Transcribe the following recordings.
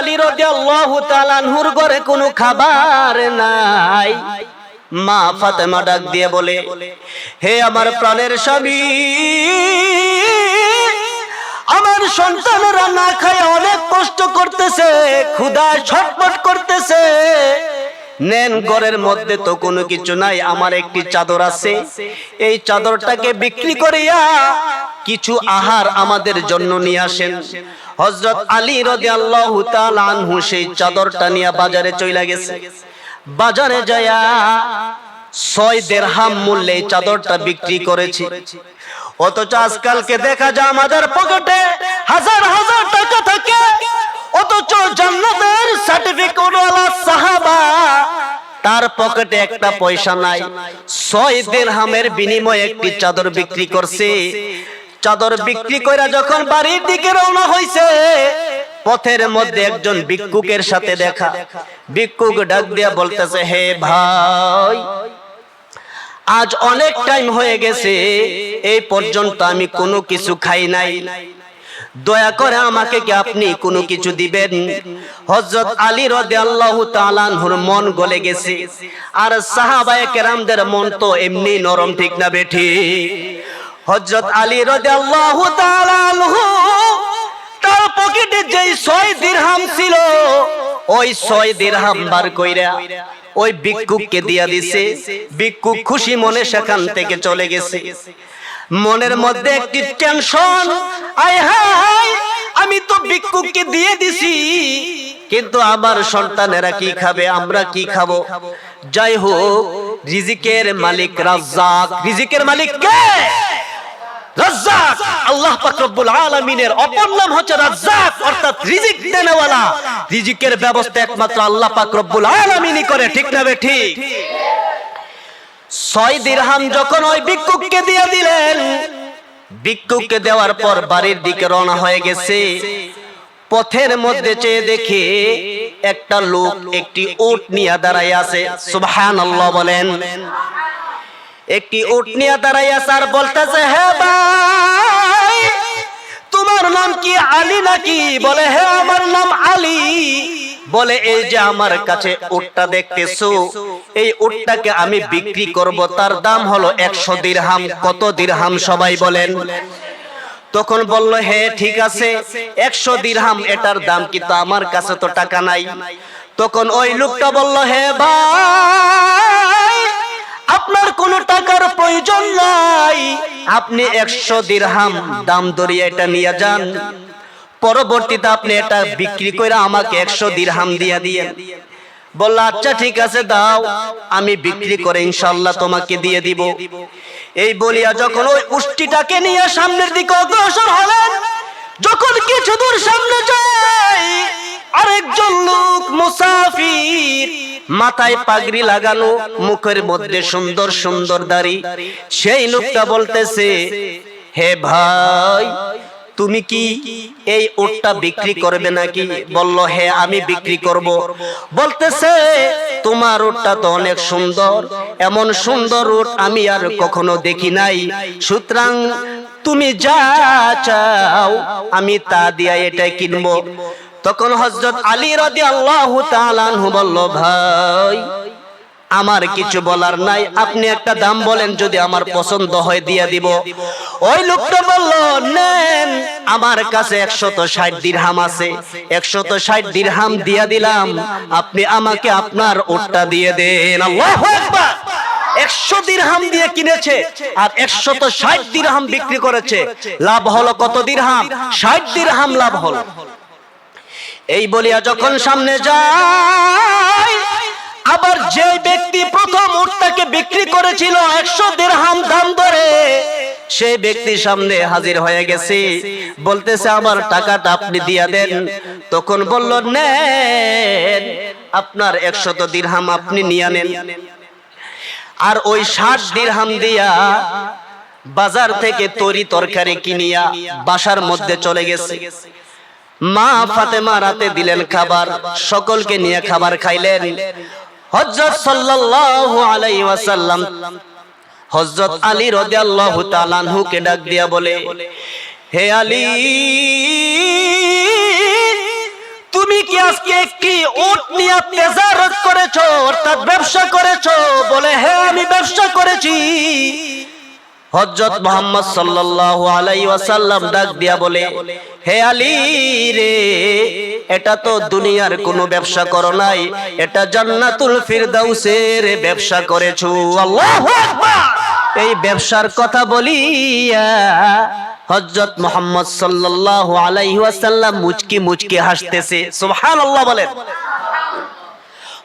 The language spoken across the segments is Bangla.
আলী রাদিয়াল্লাহু তাআলা আনহুর ঘরে কোনো খাবার নাই। মা ফাতেমা ডাক দিয়ে বলে, হে আমার প্রাণের স্বামী, আমার সন্তানেরা না খায় অনেক কষ্ট করতেছে ক্ষুধায় ছটপট করতেছে। নেন, ঘরের মধ্যে তো কোনো কিছু নাই, আমার একটি চাদর আছে। এই চাদরটাকে বিক্রি করিয়া কিছু আহার আমাদের জন্য নিয়ে আসেন। হজরত আলী রাদিয়াল্লাহু তাআলা আনহু সেই চাদরটা নিয়ে বাজারে চইলা গেছে। বাজারে যায়া ছয় দেড়হাম মূল্যে চাদরটা বিক্রি করেছি। অথচ আজকালকে দেখা যায় আমাদের পকেটে হাজার হাজার টাকা থাকে। অথচ জান্নাতের সার্টিফিকেট সাহাবা তার পকেটে একটা পয়সা নাই। ছয় দিরহামের বিনিময়ে একটি চাদর বিক্রি করছে। চাদর বিক্রি করে যখন বাড়ির দিকে রওনা হয়েছে পথের মধ্যে একজন ভিক্ষুকের সাথে দেখা। ভিক্ষুক ডাক দিয়া বলতেছে, হে ভাই, আজ অনেক টাইম হয়ে গেছে, এই পর্যন্ত আমি কোনো কিছু খাই নাই। দয়া করে আমাকে কি আপনি কোনো কিছু দিবেন? হযরত আলী রাদিয়াল্লাহু তাআলা আনহুর মন গলে গেছে। আর সাহাবায়ে কেরামদের মন তো এমনি নরম ঠিক না বেঠি। হযরত আলী রাদিয়াল্লাহু তাআলা তার পকেটে যেই ছয় দিরহাম ছিল, ওই ছয় দিরহাম বার কইরা ওই ভিক্ষুককে দিয়া দিছে। ভিক্ষুক খুশি মনে সেখান থেকে চলে গেছে। মনের মধ্যে একটি টেনশন আয় হায়, আমি তো ভিক্ষুককে দিয়ে দিছি, কিন্তু আমার সন্তানেরা কি খাবে, আমরা কি খাব? যাই হোক, রিজিকের মালিক রাজ্জাক। রিজিকের মালিক কে? রাজ্জাক! আল্লাহ পাক রব্বুল আলামিনের অপর নাম হচ্ছে রাজ্জাক, অর্থাৎ রিজিক দেনেওয়ালা। রিজিকের ব্যবস্থা একমাত্র আল্লাহ পাক রব্বুল আলামিনই করে, ঠিক না বে ঠিক? ছয় দিরহাম যখন ওই ভিক্ষুককে দিয়ে দিলেন, ভিক্ষুককে দেওয়ার পর বাড়ির দিকে রওনা হয়ে গেছে। পথের মধ্যে চেয়ে দেখে একটা লোক একটি উট নিয়ে দাঁড়ায় আছে। সুবহানাল্লাহ বলেন। একটি উট নিয়ে আছে আর বলতেছে, হে ভাই, তোমার নাম কি আলী নাকি? বলে, হে আমার নাম আলী। বলে, এই যে আমার কাছে উটটা দেখতেছো, এই উটটাকে আমি বিক্রি করব, তার দাম হলো একশো দিরহাম। কত দিরহাম সবাই বলেন। তখন বলল, হে, ঠিক আছে, একশো দিরহাম, এটার দাম কিন্তু আমার কাছে তো টাকা নাই। তখন ওই লোকটা বলল, হে ভাই আপনার কোনো টাকার প্রয়োজন নাই। আপনি একশো দিরহাম দাম দরিয়ে এটা নিয়ে যান। পরবর্তীতে আপনি এটা বিক্রি করে আমাকে একশো দিরহাম দিয়ে দিয়ে বলল আচ্ছা ঠিক আছে দাও। আমি বিক্রি করে ইনশাল্লাহ তোমাকে দিয়ে দিব। এই বলিয়া যখন ওই উষ্টিটাকে নিয়ে সামনের দিকে অগ্রসর হলেন যখন কিছু দূর সামনে যায় আরেকজন লোক মুসাফির মাথায় পাগড়ি লাগানো মুখের মধ্যে সুন্দর সুন্দর দাড়ি। সেই লোকটা বলতেছে, হে ভাই, তুমি কি এই উটটা বিক্রি করবে নাকি? বলল হে আমি বিক্রি করব। বলতেছে, তোমার উটটা তো অনেক সুন্দর, এমন সুন্দর উট আমি আর কখনো দেখি নাই। সুতরাং তুমি যা চাও, আমি তা দিয়া এটা কিনবো। তখন হজরত আলী রাদি আল্লাহ বলল, ভাই, আমার কিছু বলার নাই। আপনি একটা দাম বলেন, যদি আমার পছন্দ হয় দিয়ে দিব। ওই লোকটা বলল, নেন, আমার কাছে একশত ষাট দিরহাম আছে। একশত ষাট দিরহাম দিয়া দিলাম। আপনি আমাকে আপনার ওটটা দিয়ে দেন। আল্লাহু আকবার! একশো দিরহাম দিয়ে কিনেছে আর একশত ষাট দিরহাম বিক্রি করেছে। লাভ হলো কত দিরহাম? ষাট দিরহাম লাভ হলো। এই বলিয়া যখন সামনে যায়, আবার যে ব্যক্তি প্রথম উটটাকে বিক্রি করেছিল একশো দেড়হাম দাম ধরে সেই ব্যক্তি সামনে হাজির হয়ে গেছে। বলতেছে, আমার টাকাটা আপনি দিয়া দেন। তখন বলল, নেন, আপনার একশত দিরহাম আপনি নিয়ে নেন। আর ওই ষাট দিরহাম দিয়া বাজার থেকে তরি তরকারি কিনিয়া বাসার মধ্যে চলে গেছে। মা ফাতেমা রাতে দিলেন খাবার, সকলকে নিয়ে খাবার খাইলেন। হযরত সাল্লাল্লাহু আলাইহি ওয়াসাল্লাম হযরত আলী রাদিয়াল্লাহু তাআলা কে ডাক দিয়া বলে, হে আলী, তুমি কি আজকে একটি ওট নিয়ে তেজারত করেছ, অর্থাৎ ব্যবসা করেছ? বলে হ্যাঁ আমি ব্যবসা করেছি। হজরত মোহাম্মদ সাল্লাল্লাহু আলাইহি ওয়াসাল্লাম ডাক দিয়া বলে, হে আলী রে, এটা তো দুনিয়ার কোনো ব্যবসা করো নাই, এটা জান্নাতুল ফিরদাউসের ব্যবসা করেছ। আল্লাহু আকবার। এই ব্যবসার কথা বলিয়া হজরত মোহাম্মদ সাল্লাল্লাহু আলাইহি ওয়াসাল্লাম মুচকি মুচকি হাসতেছে। সুবহানাল্লাহ বলেন।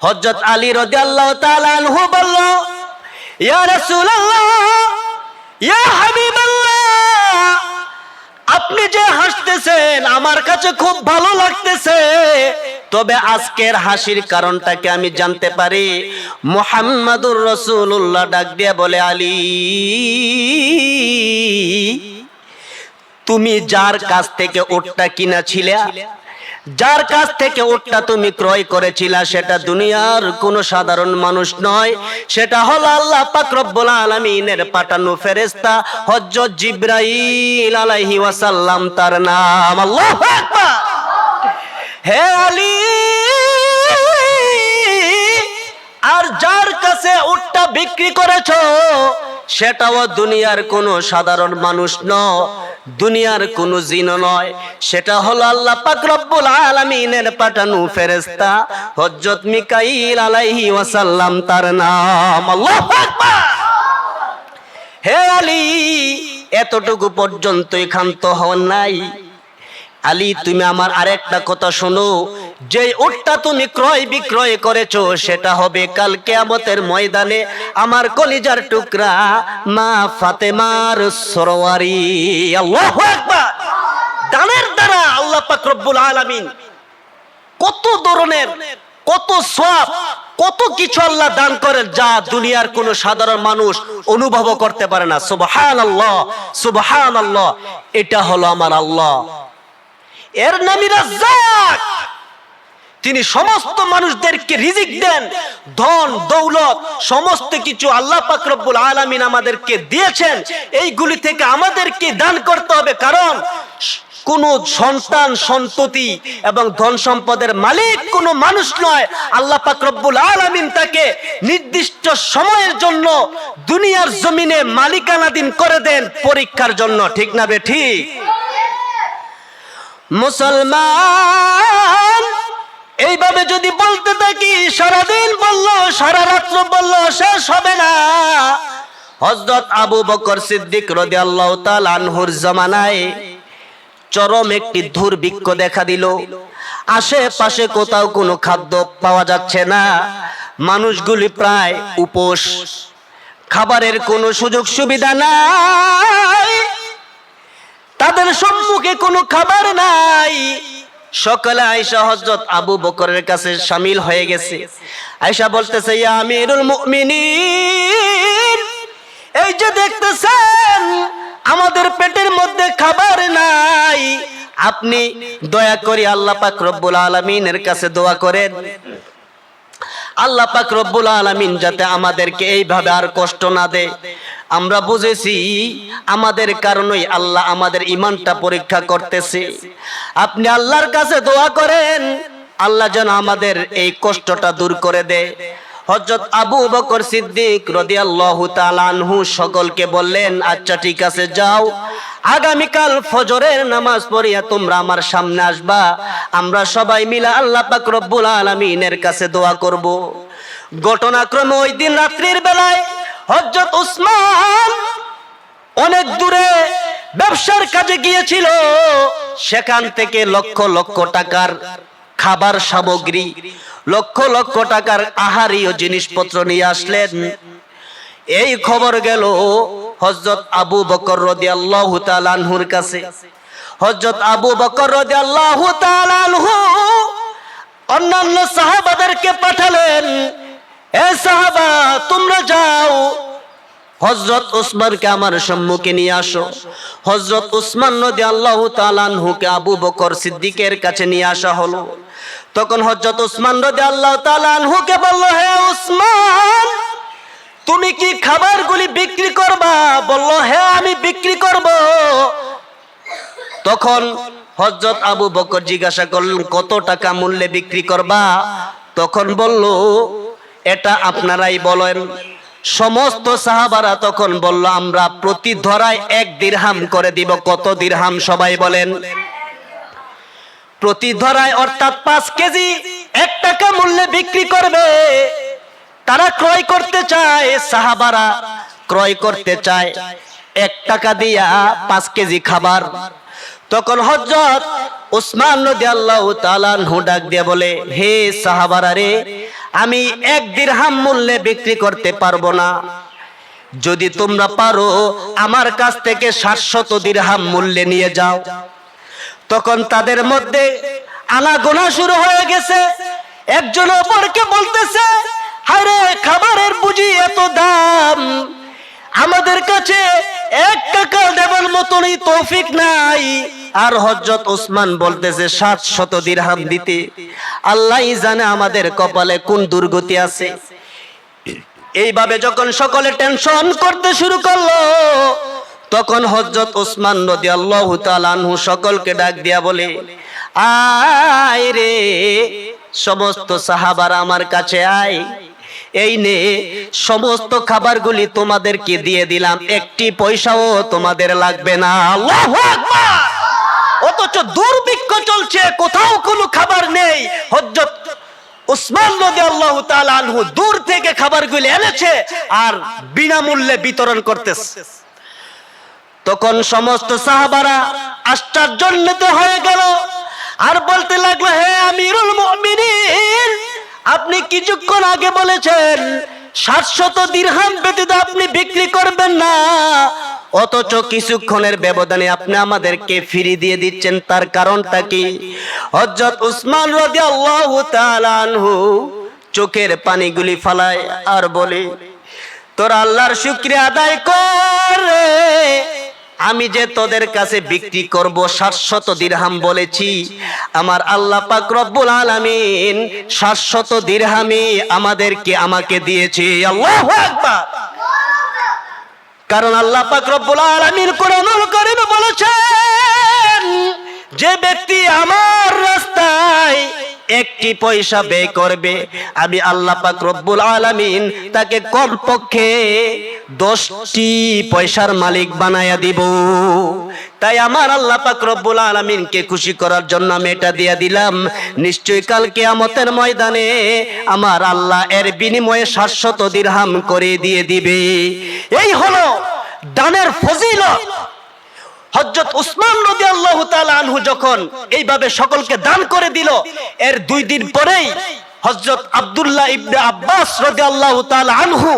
হজরত আলী রাদিয়াল্লাহু তাআলা আনহু বলল, ইয়া রাসূলুল্লাহ আপনি যে হাসতেছেন, আমার কাছে খুব ভালো লাগতেছে। তবে আজকের হাসির কারণটাকে আমি জানতে পারি। মুহাম্মাদুর রাসূলুল্লাহ ডাক দিয়ে বলে, আলী, তুমি যার কাছ থেকে ওটটা কিনেছিলে যার কাছ থেকে ওটটা তুমি ক্রয় করেছিলা, সেটা দুনিয়ার কোনো সাধারণ মানুষ নয়। সেটা হলো আল্লাহ পাক রব্বুল আলামিনের পাঠানো ফেরেশতা হযরত জিবরাইল আলাইহি ওয়াসাল্লাম, তার নাম আল্লাহু আকবার। হে আলী! আর যার কাছে উটটা বিক্রি করেছ সেটাও দুনিয়ার কোনো সাধারণ মানুষ ন দুনিয়ার কোনো জিন নয়। সেটা হলো আল্লাহ পাক আলামিনের পাঠানো ফেরেশতা, হযরত মিকাইল আলাইহি ওয়াসাল্লাম তার নাম। হে আলী, এতটুকু পর্যন্তই ক্ষান্ত হন নাই। আলী, তুমি আমার আরেকটা কথা শোনো। যে উটটা তুমি ক্রয় বিক্রয় করেছ, সেটা হবে কাল কেয়ামতের ময়দানে আমার কলিজার টুকরা, মা ফাতেমার সরোয়ারি। আল্লাহু আকবার! দানের দ্বারা আল্লাহ পাক আলামিন কত ধরনের, কত সব কত কিছু আল্লাহ দান করেন যা দুনিয়ার কোন সাধারণ মানুষ অনুভব করতে পারে না। সুবহান আল্লাহ সুবহান আল্লাহ এটা হলো আমার আল্লাহ। এর নামই রাজ্জাক তিনি সমস্ত মানুষদেরকে রিজিক দেন, ধন, দৌলত, সমস্ত কিছু আল্লাহ পাক রব্বুল আলামিন আমাদেরকে দিয়েছেন। এইগুলি থেকে আমাদেরকে দান করতে হবে, কারণ কোন সন্তান, সন্ততি এবং ধন সম্পদের মালিক কোনো মানুষ নয়। আল্লাহ পাক রব্বুল আলামিন তাকে নির্দিষ্ট সময়ের জন্য দুনিয়ার জমিনে মালিকানাধীন করে দেন পরীক্ষার জন্য। ঠিক না বে ঠিক? মুসলমান। এইভাবে যদি বলতে থাকি, সারাদিন বলল, সারা রাত্র বলল, শেষ হবে না। হজরত আবু বকর সিদ্দিক রদি আল্লাহ আনহুর জমানায় চরম একটি দুর্ভিক্ষ দেখা দিল। আশেপাশে কোথাও কোনো খাদ্য পাওয়া যাচ্ছে না। মানুষগুলি প্রায় উপোস। খাবারের কোনো সুযোগ সুবিধা নাই। তাদের সম্মুখে কোনো খাবার নাই। সকালে আয়সা হজরত আবু বকরের কাছে সামিল হয়ে গেছে। আয়সা বলতেছে আমিরুল মুমিনিন, এই যে দেখতেছেন, আমাদের পেটের মধ্যে খাবার নাই। আপনি দয়া করে আল্লাহ পাক রব্বুল আলামিনের কাছে দোয়া করেন। আল্লাহ পাক রব্বুল আলামিন যাতে আমাদেরকে এইভাবে আর কষ্ট না দে আমরা বুঝেছি আমাদের কারণেই আল্লাহ আমাদের ইমানটা পরীক্ষা করতেছে। আপনি আল্লাহর কাছে দোয়া করেন, আল্লাহ যেন আমাদের এই কষ্টটা দূর করে দেয়। হজরত আবু বকর সিদ্দিক রদিয়াল্লাহু আনহু সকলকে বললেন আচ্ছা ঠিক আছে, যাও। আগামীকাল ফজরের নামাজ পড়িয়া তোমরা আমার সামনে আসবা। আমরা সবাই মিলে আল্লাহ পাক রব্বুল আলামিনের কাছে দোয়া করব। ঘটনাক্রমে ওই দিন রাত্রির বেলায় হজরত উসমান অনেক দূরে ব্যবসার কাজে গিয়েছিল। সেখান থেকে লক্ষ লক্ষ টাকার খাবার সামগ্রী, লক্ষ লক্ষ টাকার আহারীয় জিনিসপত্র নিয়ে আসলেন। এই খবর গেল হজরত আবু বকর রদি আল্লাহ তালানহুর কাছে। হজরত আবু বকর রদি আল্লাহ তালানহু অন্যান্য সাহাবাদেরকে পাঠালেন, এ সাহাবা, তোমরা যাও হজরত উসমানকে আমার সম্মুখে নিয়ে আসো। হজরত উসমান নদী আল্লাহ তালানহুকে আবু বকর সিদ্দিকের কাছে নিয়ে আসা হলো। তখন হজরত উসমান নদী আল্লাহ তালানহুকে বলল, হে উসমান তুমি কি খাবারগুলি বিক্রি করবা? বলল হ্যাঁ আমি বিক্রি করব। তখন হজরত আবু বকর জিজ্ঞাসা করলেন, কত টাকা মূল্যে বিক্রি করবা? তখন বলল, এটা আপনারাই বলেন। সমস্ত সাহাবারা তখন বলল, আমরা প্রতি ধরায় এক দিরহাম করে দিব। কত দিরহাম সবাই বলেন? প্রতি ধরায় অর্থাৎ পাঁচ কেজি এক টাকা মূল্যে বিক্রি করবে। তারা ক্রয় করতে চায়, সাহাবারা ক্রয় করতে চায়। এক টাকা দিয়া পাঁচ কেজি খাবার। তখন হজরত উসমান নদী আল্লাহ তালানহু ডাক দিয়ে বলে, হে সাহাবারা রে আমি এক দিরহাম মূল্যে বিক্রি করতে পারব না। যদি তোমরা পারো, আমার কাছ থেকে সাতশত দিরহাম মূল্যে নিয়ে যাও। তখন তাদের মধ্যে আনাগোনা শুরু হয়ে গেছে। একজন অপরকে বলতেছে হায় খাবারের বুঝি এত দাম। আমাদের কাছে এক টাকা দেবার মতনই তৌফিক নাই। আর হজরত ওসমান বলতেছে, সাত শত দিরহাম দিতে। আল্লাহই জানে আমাদের কপালে কোন দুর্গতি আছে। এইভাবে যখন সকলে টেনশন করতে শুরু করল, তখন হজরত ওসমান নদী আল্লাহ তালানহু সকলকে ডাক দিয়া বলে, আয় রে, সমস্ত সাহাবার আমার কাছে আয়। এই নে, সমস্ত খাবারগুলি তোমাদেরকে দিয়ে দিলাম। একটি পয়সাও তোমাদের লাগবে না। আল্লাহু আকবার! অথচ দুর্ভিক্ষ চলছে, কোথাও কোনো খাবার নেই। হজরত উসমান নদী আল্লাহ আনহু দূর থেকে খাবারগুলি এনেছে আর বিনামূল্যে বিতরণ করতেছে। তখন সমস্ত সাহাবারা আশ্চর্যান্বিত হয়ে গেল আর বলতে লাগল, হে আমিরুল মুমিনিন আপনি কিছুক্ষণ আগে বলেছেন, সাতশত দিরহাম ব্যতীত আপনি বিক্রি করবেন না অথচ কিছুক্ষণের ব্যবধানে আপনি আমাদেরকে ফিরিয়ে দিয়ে দিচ্ছেন, তার কারণটা কি হজরত উসমান রদি আল্লাহ আনহু চোখের পানিগুলি ফালায় আর বলে, তোর আল্লাহর শুক্রিয়া আদায় কর। আমি যে তোদের কাছে বিক্রি করব সাতশত দিরহাম বলেছি, আমার আল্লাহ পাক রব্বুল আলামিন সাতশত দিরহামি আমাদেরকে আমাকে দিয়েছে। আল্লাহু আকবার। কারণ আল্লাহ পাক রব্বুল আলামিন কোরআনুল কারীমে বলেছেন একটি পয়সা ব্যয় করবে। আমি আল্লাহ পাক রব্বুল আলামিন তাকে কমপক্ষে দশটি পয়সার মালিক বানায়া দিব। তাই আমার আল্লাহ পাক রব্বুল আলামিনকে খুশি করার জন্য আমি এটা দিয়া দিলাম। নিশ্চয়ই কাল কিয়ামতের ময়দানে আমার আল্লাহ এর বিনিময়ে সাতশত দিরহাম করে দিয়ে দিবে। এই হলো দানের ফজিলত। হজরত উসমান নদী আনহু যখন এইভাবে সকলকে দান করে দিল, এর দুই দিন পরেই হজরত আব্দুল্লাহ ইবনে আব্বাস রদি আল্লাহ আনহু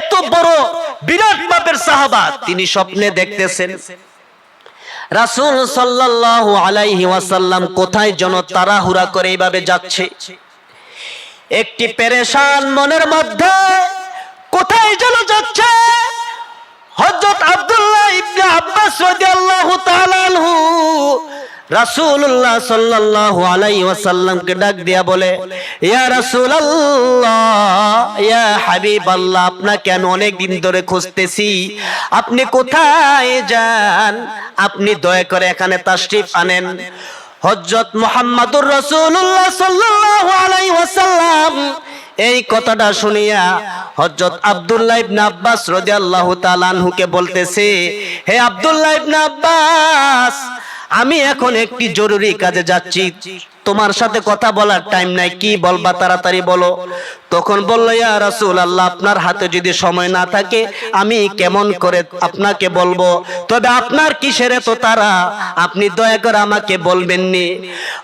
এত বড় বিরাট মাপের সাহাবা, তিনি স্বপ্নে দেখতেছেন। রাসূল সাল্লাল্লাহু আলাইহি ওয়াসাল্লাম কোথায় যেন তাড়াহুড়া করে এইভাবে যাচ্ছে। একটি পেরেশান মনের মধ্যে কোথায় যেন যাচ্ছে? হযরত আব্দুল্লাহ ইবনে আব্বাস রাদিয়াল্লাহু তাআলা আনহু রাসূলুল্লাহ সাল্লাল্লাহু আলাইহি ওয়াসাল্লামকে ডাক দিয়া বলে, ইয়া রাসূলুল্লাহ, ইয়া হাবিবাল্লাহ, আপনাকে আমি অনেক দিন ধরে খুঁজতেছি? আপনি কোথায় যান? আপনি দয়া করে এখানে তাশরিফ আনেন। হযরত মুহাম্মাদুর রাসূলুল্লাহ সাল্লাল্লাহু আলাইহি ওয়াসাল্লাম এই কথাটা শুনিয়া হযরত আব্দুল্লাহ ইবনে আব্বাস রাদিয়াল্লাহু তাআলা আনহুকে বলতেছে, হে আব্দুল্লাহ ইবনে আব্বাস আমি এখন একটি জরুরি কাজে যাচ্ছি। তোমার সাথে কথা বলার টাইম নাই, কি বলবা তাড়াতাড়ি বলো। তখন বলল, ইয়া রাসূল আল্লাহ আপনার হাতে যদি সময় না থাকে, আমি কেমন করে আপনাকে বলব? তবে আপনার কিসের এত তারা আপনি দয়া করে আমাকে বলবেননি।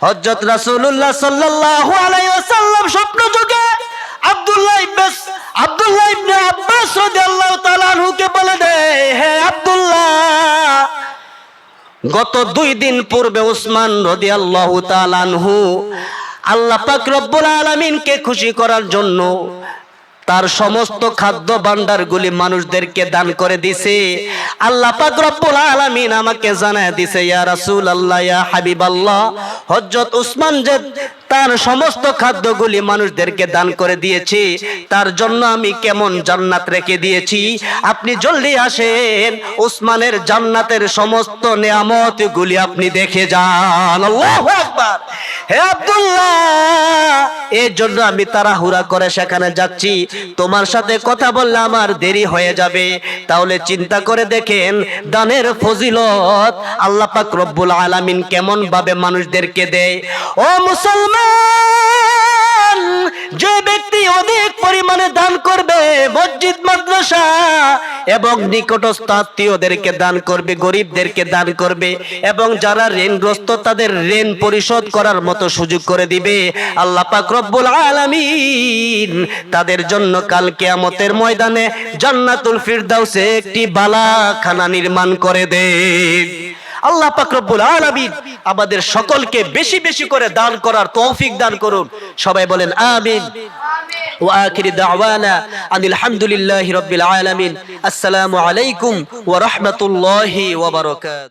হযরত রাসূলুল্লাহ সাল্লাল্লাহু আলাইহি ওয়াসাল্লাম স্বপ্ন যুগে আব্দুল্লাহ ইবনে আব্দুল্লাহ ইবনে আব্বাস রাদিয়াল্লাহু তাআলা আনহুকে বলে দেয়, হে আব্দুল্লাহ গত দুই দিন পূর্বে উসমান রদি আল্লাহ আল্লাহ পাক রব্বুল আলমিনকে খুশি করার জন্য তার সমস্ত খাদ্য ভান্ডারগুলি মানুষদেরকে দান করে দিছে। আল্লাহ আলামিন আমাকে জানায় দিছে, ইয়া রাসূলুল্লাহ, ইয়া হাবিবাল্লাহ, হযরত উসমান যে তার সমস্ত খাদ্যগুলি মানুষদেরকে দান করে দিয়েছে, তার জন্য আমি কেমন জান্নাত রেখে দিয়েছি? আপনি জলদি আসেন, উসমানের জান্নাতের সমস্ত নিয়ামতগুলি আপনি দেখে যান। আল্লাহু হে আব্দুল্লাহ, এর জন্য আমি তাড়াহুড়া করে সেখানে যাচ্ছি। তোমার সাথে কথা বললে আমার দেরি হয়ে যাবে। তাহলে চিন্তা করে দেখেন, দানের ফজিলত আল্লাহ পাক রব্বুল আলামিন কেমন ভাবে মানুষদেরকে দেয়। ও মুসলমান! যে ব্যক্তি অধিক পরিমাণে দান করবে মসজিদ, মাদ্রাসা এবং নিকটস্থ আত্মীয়দেরকে দান করবে, গরিবদেরকে দান করবে এবং যারা ঋণগ্রস্ত তাদের ঋণ পরিশোধ করার মতো সুযোগ করে দিবে। আল্লাহ পাক রব্বুল আলামিন তাদের জন্য কাল কিয়ামতের ময়দানে জান্নাতুল ফিরদাউসে একটি বালাখানা নির্মাণ করে দেন। আল্লাহ পাক রব্বুল আলামিন আমাদের সকলকে বেশি বেশি করে দান করার তৌফিক দান করুন সবাই বলেন আমিন وآخر دعوانا أن الحمد لله رب العالمين السلام عليكم ورحمة الله وبركاته